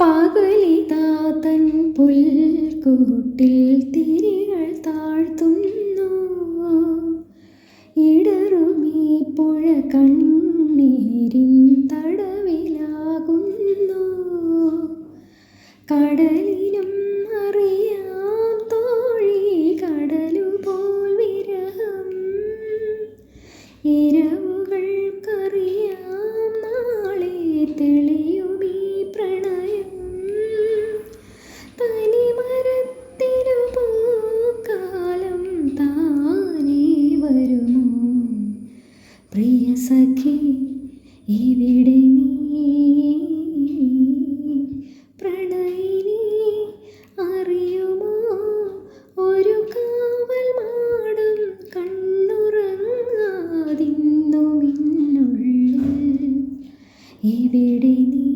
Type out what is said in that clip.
പകലിതാ തൻ പുൽക്കൂട്ടിൽ തിരികൾ താഴ്ത്തുന്നു. ഇടറുമീ പുഴ കണ്ണീരിൻ തടവിലാകുന്നു. കടലിലും അറിയാം തോഴി കടലു പോൽ വിരഹം. ഇരവുകൾക്കറിയാം നാളെ തെളി പ്രിയ സഖി ഇവിടെ നീ. പ്രണയിനി അറിയുമോ? ഒരു കാവൽ മാടും കണ്ണുറങ്ങാതിന്നു മിന്നുള്ളിൽ. ഇവിടെ നീ.